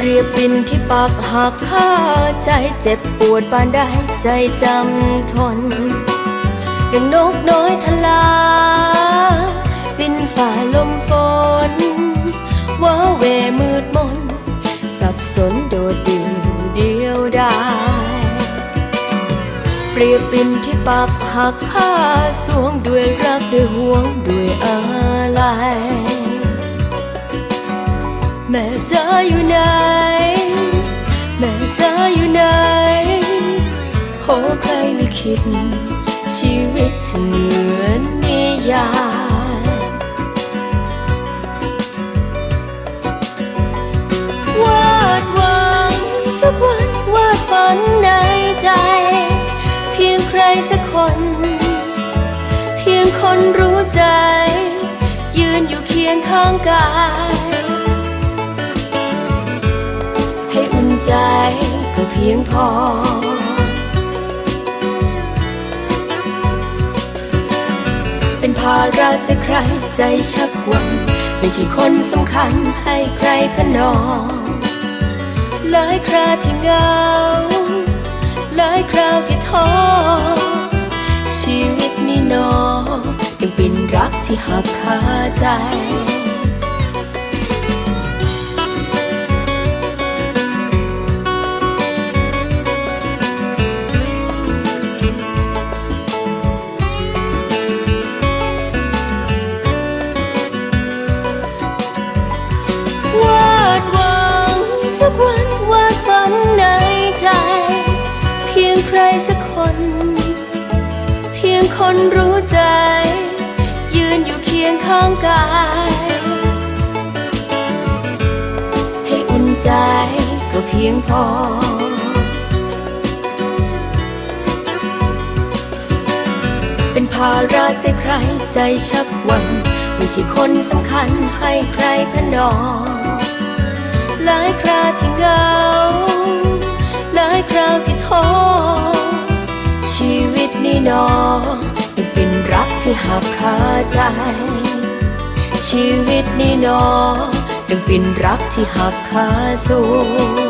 เปินที่ปากหักข้าใจเจ็บปวดปานใดใจจำทนดังนกน้อยทลา บินฝ่าลมฝนว้าเวมืดมน สับสนโดดเดี่ยวเดียวดายเปรียบปินที่ปากหักข้าสวงด้วยรักด้วยห่วงด้วยอะไร แม่เธออยู่ไหน แม่เธออยู่ไหนโทรใครลิขิตชีวิตเหมือนนิยายวาดหวังสักวันวาดฝันในใจ เพียงใครสักคน เพียงคนรู้ใจ ยืนอยู่เคียงข้างกาย พียงพอ เป็นภาระจะใครใจชักหวันไม่ใช่คนสำคัญให้ใครขนองหลายคราที่เหงาหลายคราวที่ท้อ ชีวิตนี่หนอยังเป็นรักที่หักคาใจ รู้ใจ ยืนอยู่เคียงข้างกาย ให้อุ่นใจก็เพียงพอ เป็นภาระใจใครใจชักหวัน ไม่ใช่คนสำคัญให้ใครพนอหลายคราที่เหงาหลายคราวที่ท้อชีวิตนี่นอง ที่หักคาใจ ชีวิตนี่นอยังเป็นรักที่หักคาสูง